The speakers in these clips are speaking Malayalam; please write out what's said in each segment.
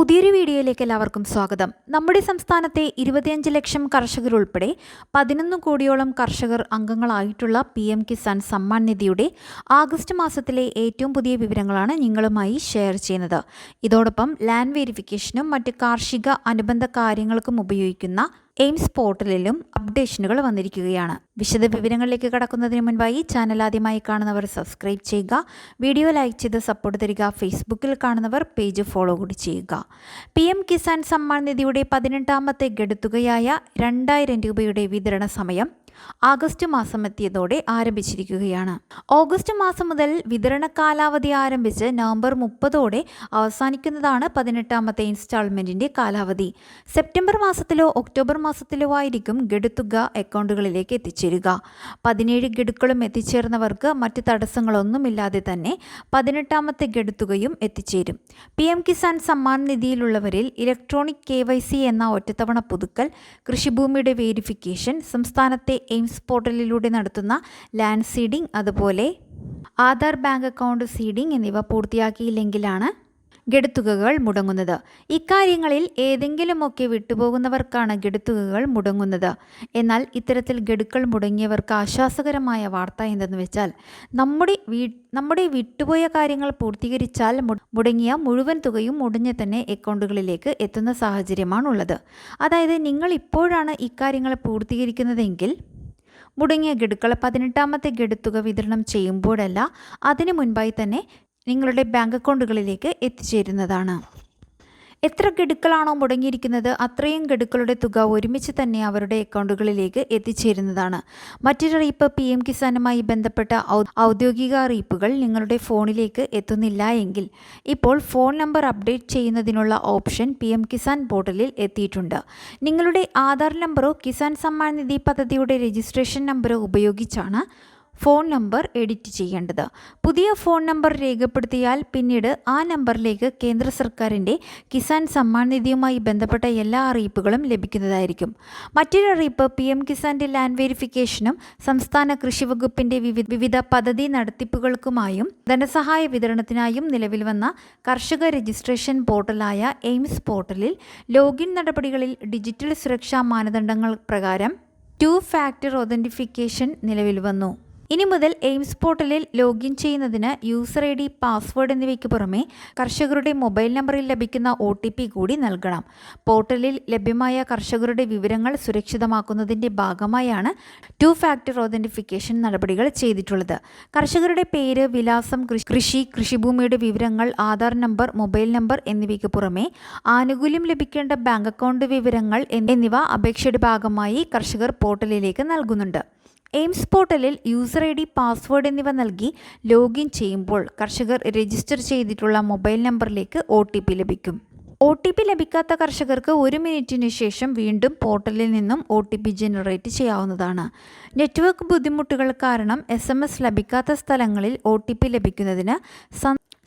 പുതിയൊരു വീഡിയോയിലേക്ക് എല്ലാവർക്കും സ്വാഗതം. നമ്മുടെ സംസ്ഥാനത്തെ ഇരുപത്തിയഞ്ച് ലക്ഷം കർഷകരുൾപ്പെടെ പതിനൊന്ന് കോടിയോളം കർഷകർ അംഗങ്ങളായിട്ടുള്ള പി എം കിസാൻ സമ്മാൻ നിധിയുടെ ആഗസ്റ്റ് മാസത്തിലെ ഏറ്റവും പുതിയ വിവരങ്ങളാണ് നിങ്ങളുമായി ഷെയർ ചെയ്യുന്നത്. ഇതോടൊപ്പം ലാൻഡ് വെരിഫിക്കേഷനും മറ്റ് കാർഷിക അനുബന്ധ കാര്യങ്ങൾക്കും ഉപയോഗിക്കുന്ന എയിംസ് പോർട്ടലിലും അപ്ഡേഷനുകൾ വന്നിരിക്കുകയാണ്. വിശദ വിവരങ്ങളിലേക്ക് കടക്കുന്നതിന് മുൻപായി ചാനൽ ആദ്യമായി കാണുന്നവർ സബ്സ്ക്രൈബ് ചെയ്യുക. വീഡിയോ ലൈക്ക് ചെയ്ത് സപ്പോർട്ട് തരിക. ഫേസ്ബുക്കിൽ കാണുന്നവർ പേജ് ഫോളോ കൂടി ചെയ്യുക. പി എം കിസാൻ സമ്മാൻ നിധിയുടെ പതിനെട്ടാമത്തെ ഗഡുത്തുകയായ രണ്ടായിരം രൂപയുടെ വിതരണ സമയം ആഗസ്റ്റ് മാസം എത്തിയതോടെ ആരംഭിച്ചിരിക്കുകയാണ്. ഓഗസ്റ്റ് മാസം മുതൽ വിതരണ കാലാവധി ആരംഭിച്ച് നവംബർ മുപ്പതോടെ അവസാനിക്കുന്നതാണ് പതിനെട്ടാമത്തെ ഇൻസ്റ്റാൾമെന്റിന്റെ കാലാവധി. സെപ്റ്റംബർ മാസത്തിലോ ഒക്ടോബർ മാസത്തിലോ ആയിരിക്കും ഗഡുത്തുക അക്കൗണ്ടുകളിലേക്ക് എത്തിച്ചേരുക. പതിനേഴ് ഗഡുക്കളും എത്തിച്ചേർന്നവർക്ക് മറ്റ് തടസ്സങ്ങളൊന്നുമില്ലാതെ തന്നെ പതിനെട്ടാമത്തെ ഗഡുത്തുകയും എത്തിച്ചേരും. പി എം കിസാൻ സമ്മാൻ നിധിയിലുള്ളവരിൽ ഇലക്ട്രോണിക് കെ എന്ന ഒറ്റത്തവണ പുതുക്കൽ കൃഷിഭൂമിയുടെ വേരിഫിക്കേഷൻ സംസ്ഥാനത്തെ എയിംസ് പോർട്ടലിലൂടെ നടത്തുന്ന ലാൻഡ് സീഡിംഗ് അതുപോലെ ആധാർ ബാങ്ക് അക്കൗണ്ട് സീഡിംഗ് എന്നിവ പൂർത്തിയാക്കിയില്ലെങ്കിലാണ് ഗഡുത്തുകകൾ മുടങ്ങുന്നത്. ഇക്കാര്യങ്ങളിൽ ഏതെങ്കിലുമൊക്കെ വിട്ടുപോകുന്നവർക്കാണ് ഗഡുത്തുകകൾ മുടങ്ങുന്നത്. എന്നാൽ ഇത്തരത്തിൽ ഗഡുക്കൾ മുടങ്ങിയവർക്ക് ആശ്വാസകരമായ വാർത്ത എന്തെന്ന് വെച്ചാൽ നമ്മുടെ വീ നമ്മുടെ വിട്ടുപോയ കാര്യങ്ങൾ പൂർത്തീകരിച്ചാൽ മുടങ്ങിയ മുഴുവൻ തുകയും ഉടനെ തന്നെ അക്കൗണ്ടുകളിലേക്ക് എത്തുന്ന സാഹചര്യമാണുള്ളത്. അതായത് നിങ്ങൾ ഇപ്പോഴാണ് ഇക്കാര്യങ്ങൾ പൂർത്തീകരിക്കുന്നതെങ്കിൽ മുടങ്ങിയ ഗഡുക്കൾ പതിനെട്ടാമത്തെ ഗഡുത്തുക വിതരണം ചെയ്യുമ്പോഴല്ല അതിനു മുൻപായി തന്നെ നിങ്ങളുടെ ബാങ്ക് അക്കൗണ്ടുകളിലേക്ക് എത്തിച്ചേരുന്നതാണ്. എത്ര ഗഡുക്കളാണോ മുടങ്ങിയിരിക്കുന്നത് അത്രയും ഗഡുക്കളുടെ തുക ഒരുമിച്ച് തന്നെ അവരുടെ അക്കൗണ്ടുകളിലേക്ക് എത്തിച്ചേരുന്നതാണ്. മറ്റൊരു അറിയിപ്പ് പി എം കിസാനുമായി ബന്ധപ്പെട്ട ഔദ്യോഗിക അറിയിപ്പുകൾ നിങ്ങളുടെ ഫോണിലേക്ക് എത്തുന്നില്ല എങ്കിൽ ഇപ്പോൾ ഫോൺ നമ്പർ അപ്ഡേറ്റ് ചെയ്യുന്നതിനുള്ള ഓപ്ഷൻ പി എം കിസാൻ പോർട്ടലിൽ എത്തിയിട്ടുണ്ട്. നിങ്ങളുടെ ആധാർ നമ്പറോ കിസാൻ സമ്മാൻ നിധി പദ്ധതിയുടെ രജിസ്ട്രേഷൻ നമ്പറോ ഉപയോഗിച്ചാണ് ഫോൺ നമ്പർ എഡിറ്റ് ചെയ്യേണ്ടത്. പുതിയ ഫോൺ നമ്പർ രേഖപ്പെടുത്തിയാൽ പിന്നീട് ആ നമ്പറിലേക്ക് കേന്ദ്ര സർക്കാരിന്റെ കിസാൻ സമ്മാൻ നിധിയുമായി ബന്ധപ്പെട്ട എല്ലാ അറിയിപ്പുകളും ലഭിക്കുന്നതായിരിക്കും. മറ്റൊരു അറിയിപ്പ് പി എം കിസാന്റെ ലാൻഡ് വെരിഫിക്കേഷനും സംസ്ഥാന കൃഷി വകുപ്പിന്റെ വിവിധ പദ്ധതി നടത്തിപ്പുകൾക്കുമായും ധനസഹായ വിതരണത്തിനായും നിലവിൽ വന്ന കർഷക രജിസ്ട്രേഷൻ പോർട്ടലായ എയിംസ് പോർട്ടലിൽ ലോഗിൻ നടപടികളിൽ ഡിജിറ്റൽ സുരക്ഷാ മാനദണ്ഡങ്ങൾ പ്രകാരം ടു ഫാക്ടർ ഒതന്റിഫിക്കേഷൻ നിലവിൽ വന്നു. ഇനി മുതൽ എയിംസ് പോർട്ടലിൽ ലോഗിൻ ചെയ്യുന്നതിന് യൂസർ ഐ ഡി പാസ്വേഡ് എന്നിവയ്ക്ക് പുറമെ കർഷകരുടെ മൊബൈൽ നമ്പറിൽ ലഭിക്കുന്ന ഒ ടി പി കൂടി നൽകണം. പോർട്ടലിൽ ലഭ്യമായ കർഷകരുടെ വിവരങ്ങൾ സുരക്ഷിതമാക്കുന്നതിന്റെ ഭാഗമായാണ് ടു ഫാക്ടർ ഒതന്റിഫിക്കേഷൻ നടപടികൾ ചെയ്തിട്ടുള്ളത്. കർഷകരുടെ പേര് വിലാസം കൃഷി കൃഷിഭൂമിയുടെ വിവരങ്ങൾ ആധാർ നമ്പർ മൊബൈൽ നമ്പർ എന്നിവയ്ക്ക് പുറമെ ആനുകൂല്യം ലഭിക്കേണ്ട ബാങ്ക് അക്കൗണ്ട് വിവരങ്ങൾ എന്നിവ അപേക്ഷയുടെ ഭാഗമായി കർഷകർ പോർട്ടലിലേക്ക് നൽകുന്നുണ്ട്. എയിംസ് പോർട്ടലിൽ യൂസർ ഐ ഡി പാസ്വേഡ് എന്നിവ നൽകി ലോഗിൻ ചെയ്യുമ്പോൾ കർഷകർ രജിസ്റ്റർ ചെയ്തിട്ടുള്ള മൊബൈൽ നമ്പറിലേക്ക് ഒ ടി പി ലഭിക്കും. ഒ ടി പി ലഭിക്കാത്ത കർഷകർക്ക് ഒരു മിനിറ്റിന് ശേഷം വീണ്ടും പോർട്ടലിൽ നിന്നും ഒ ടി പി ജനറേറ്റ് ചെയ്യാവുന്നതാണ്. നെറ്റ്വർക്ക് ബുദ്ധിമുട്ടുകൾ കാരണം എസ് എം എസ് ലഭിക്കാത്ത സ്ഥലങ്ങളിൽ ഒ ടി പി ലഭിക്കുന്നതിന്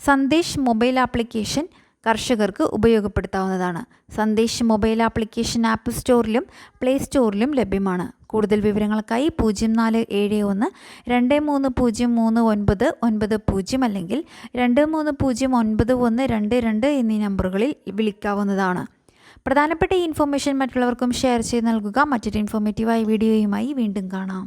സന്ദേശ് മൊബൈൽ ആപ്ലിക്കേഷൻ കർഷകർക്ക് ഉപയോഗപ്പെടുത്താവുന്നതാണ്. സന്ദേശ് മൊബൈൽ ആപ്ലിക്കേഷൻ ആപ്പ് സ്റ്റോറിലും പ്ലേ സ്റ്റോറിലും ലഭ്യമാണ്. കൂടുതൽ വിവരങ്ങൾക്കായി പൂജ്യം നാല് ഏഴ് ഒന്ന് രണ്ട് മൂന്ന് പൂജ്യം മൂന്ന് ഒൻപത് ഒൻപത് പൂജ്യം അല്ലെങ്കിൽ രണ്ട് മൂന്ന് പൂജ്യം ഒൻപത് ഒന്ന് രണ്ട് രണ്ട് എന്നീ നമ്പറുകളിൽ വിളിക്കാവുന്നതാണ്. പ്രധാനപ്പെട്ട ഈ ഇൻഫർമേഷൻ മറ്റുള്ളവർക്കും ഷെയർ ചെയ്ത് നൽകുക. മറ്റൊരു ഇൻഫോർമേറ്റീവായ വീഡിയോയുമായി വീണ്ടും കാണാം.